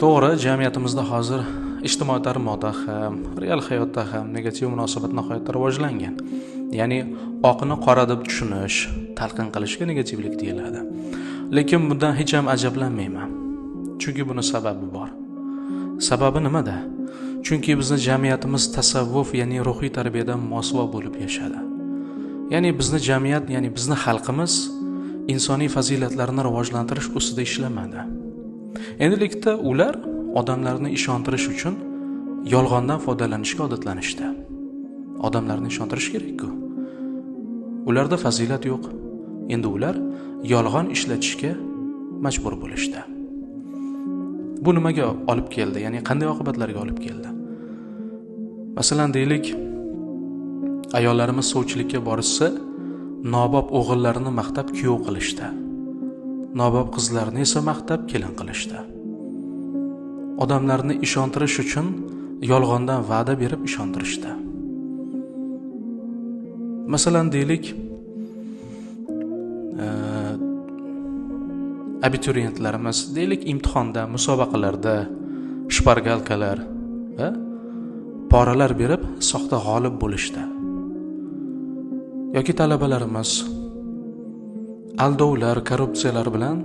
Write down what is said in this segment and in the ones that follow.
to'g'ri jamiyatimizda hozir ijtimoiy tarmoqda ham real hayotda ham negativ munosabat nihoyatda rivojlangan. Ya'ni oqni qora deb tushunish talqin qilishga negativlik deyiladi. Lekin bundan hech ham ajablanmayman. Chunki buni sababi bor. Sababi nimada? Chunki bizni jamiyatimiz tasavvuf ya'ni ruhiy tarbiyadan mosuvo bo'lib yashadi. Ya'ni bizni jamiyat ya'ni bizni xalqimiz insoniy fazilatlarni rivojlantirish ustida ishlamadi. Endilikda ular odamlarni ishontirish uchun yolg'ondan foydalanishga odatlanishdi. Odamlarni ishontirish kerakku. Ularda fazilat yo'q. Endi ular yolg'on ishlatishga majbur bo'lishdi. Bu nimaga olib keldi? Ya'ni qanday oqibatlarga olib keldi? Masalan deylik ayollarimiz sovchilikka borishsa nobob o'g'illarini maqtab kuyov qilishdi. Nobob qizlarni esa maqtab kelin qilishdi. Odamlarni ishontirish uchun yolg'ondan va'da berib ishontirishdi. Masalan deylik e, abituriyentlarimiz deylik imtihonda musobaqalarda shpargalkalar va poralar berib soxta g'olib bo'lishdi. Yoki talabalarimiz aldovlar korrupsiyalar bilan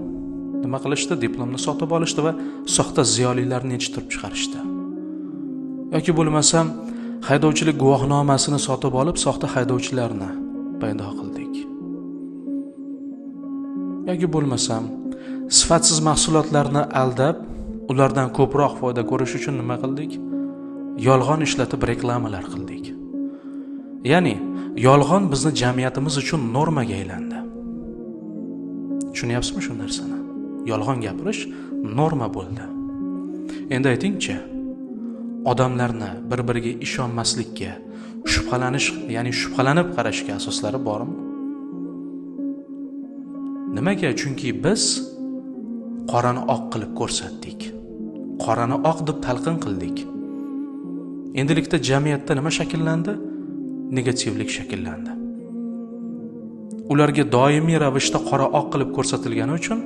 nima qilishdi? Diplomni sotib olishdi va soxta ziyolilarni yetishtirib chiqarishdi. Yoki bo'lmasam haydovchilik guvohnomasini sotib olib soxta haydovchilarni paydo qildik. Yoki bo'lmasam sifatsiz mahsulotlarni aldab ulardan ko'proq foyda ko'rish uchun nima qildik? Yolg'on ishlatib reklamalar qildik. Ya'ni yolg'on bizni jamiyatimiz uchun normaga aylandi. Tushunyapsizmi shu narsani? Yolg'on gapirish norma bo'ldi. Endi aytingchi odamlarni bir biriga ishonmaslikka shubhalanish ya'ni shubhalanib qarashga asoslari bormi? Nimaga? Chunki biz qorani oq qilib ko'rsatdik. Qorani oq deb talqin qildik. Endilikda jamiyatda nima shakllandi? Negativlik shakllandi. Ularga doimiy ravishda qora oq qilib ko'rsatilgani uchun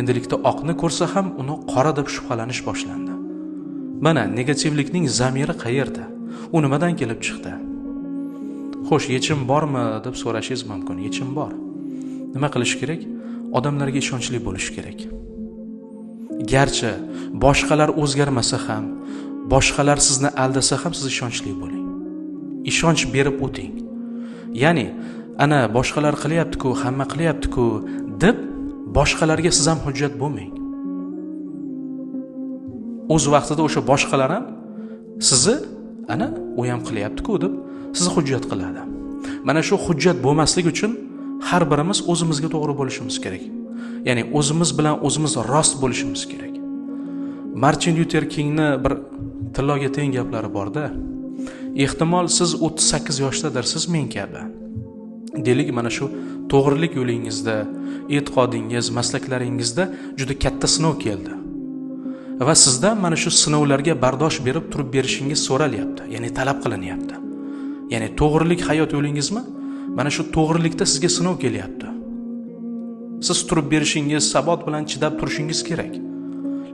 endilikda oqni ko'rsa ham uni qora deb shubhalanish boshlandi. Mana negativlikning zamiri qayerda? U nimadan kelib chiqdi? Xo'sh yechim bormi deb so'rashingiz mumkin. Yechim bor. Nima qilish kerak? Odamlarga ishonchli bo'lish kerak. Garchi boshqalar o'zgarmasa ham boshqalar sizni aldasa ham siz ishonchli bo'ling. Ishonch berib o'ting. Ya'ni ana boshqalar qilyaptiku hamma qilyaptiku deb boshqalarga siz ham hujjat bo'lmang. O'z vaqtida o'sha boshqalar ham sizni ana u ham qilyaptiku deb sizni hujjat qiladi. Mana shu hujjat bo'lmaslik uchun har birimiz o'zimizga to'g'ri bo'lishimiz kerak. Ya'ni o'zimiz bilan o'zimiz rost bo'lishimiz kerak. Martin lyuter kingni bir tilloga teng gaplari borda. Ehtimol siz o'ttiz sakkiz yoshdadirsiz men kabi. Deylik mana shu to'g'rilik yo'lingizda e'tiqodingiz maslaklaringizda juda katta sinov keldi. Va sizdan mana shu sinovlarga bardosh berib turib berishingiz so'ralyapti ya'ni talab qilinyapti. Ya'ni to'g'rilik hayot yo'lingizmi? Mana shu to'g'rilikda sizga sinov kelyapti. Siz turib berishingiz sabot bilan chidab turishingiz kerak.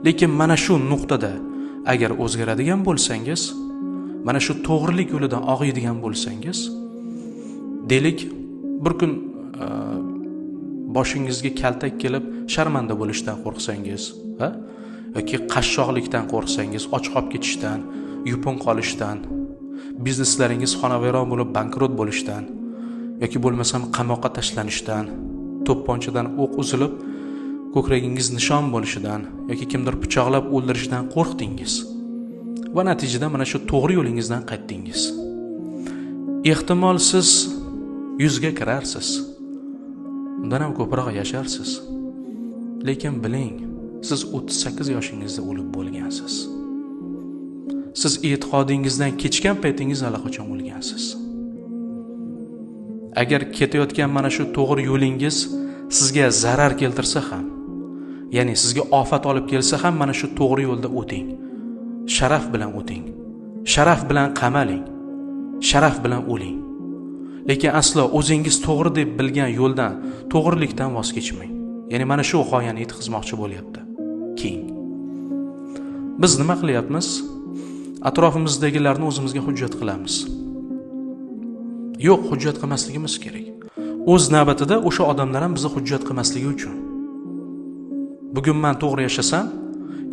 Lekin mana shu nuqtada agar o'zgaradigan bo'lsangiz mana shu to'g'rilik yo'lidan og'iydigan bo'lsangiz deylik bir kun e, boshingizga kaltak kelib sharmanda bo'lishdan qo'rqsangiz va yoki qashshoqlikdan qo'rqsangiz och qolib ketishdan yupun qolishdan bizneslaringiz xonavayron bo'lib bankrot bo'lishdan yoki bo'lmasam qamoqqa tashlanishdan to'pponchadan o'q uzilib ko'kragingiz nishon bo'lishidan yoki kimdir pichoqlab o'ldirishidan qo'rqdingiz. Va natijada mana shu to'g'ri yo'lingizdan qaytdingiz. Ehtimol siz yuzga kirarsiz. Undan ham ko'proq yasharsiz. Lekin biling siz o'ttiz sakkiz yoshingizda o'lib bo'lgansiz. Siz e'tiqodingizdan kechgan paytingiz allaqachon o'lgansiz. Agar ketayotgan mana shu to'g'ri yo'lingiz sizga zarar keltirsa ham ya'ni sizga ofat olib kelsa ham mana shu to'g'ri yo'lda o'ting. Sharaf bilan o'ting. Sharaf bilan qamaling. Sharaf bilan o'ling. Lekin aslo o'zingiz to'g'ri deb bilgan yo'ldan to'g'rilikdan voz kechmang. Ya'ni mana shu g'oyani yetkazmoqchi bo'lyapti. Keng. Biz nima qilyapmiz? Atrofimizdagilarni o'zimizga hujjat qilamiz. Yo'q hujjat qilmasligimiz kerak. O'z navbatida o'sha odamlar ham bizni hujjat qilmasligi uchun. Bugun man to'g'ri yashasam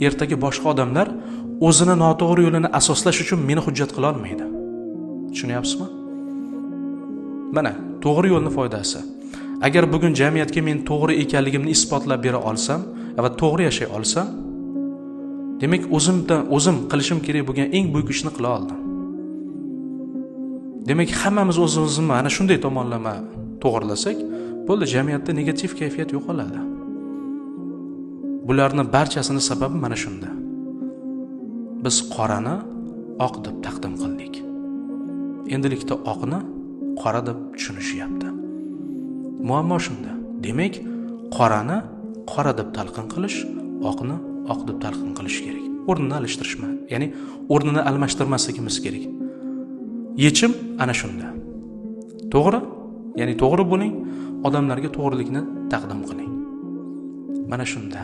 ertaga boshqa odamlar o'zini noto'g'ri yo'lini asoslash uchun meni hujjat qila olmaydi tushunyapsizmi? Mana to'g'ri yo'lni foydasi. Agar bugun jamiyatga men to'g'ri ekanligimni isbotlab bera olsam va to'g'ri yashay olsam demak o'zimdan o'zim qilishim kerak bo'lgan eng buyuk ishni qila oldim. Demak hammamiz o'zimizni mana shunday tomonlama to'g'irlasak bo'ldi jamiyatda negativ kayfiyat yo'qoladi. Bularni barchasini sababi mana shunda. Biz qorani oq deb taqdim qildik. Endilikda oqni qora deb tushunishyapti. Muammo shunda. Demak qorani qora deb talqin qilish oqni oq deb talqin qilish kerak. O'rnini alishtirishma ya'ni o'rnini almashtirmasligimiz kerak. Yechim ana shunda. To'g'ri? Ya'ni to'g'ri bo'ling odamlarga to'g'rilikni taqdim qiling. Mana shunda.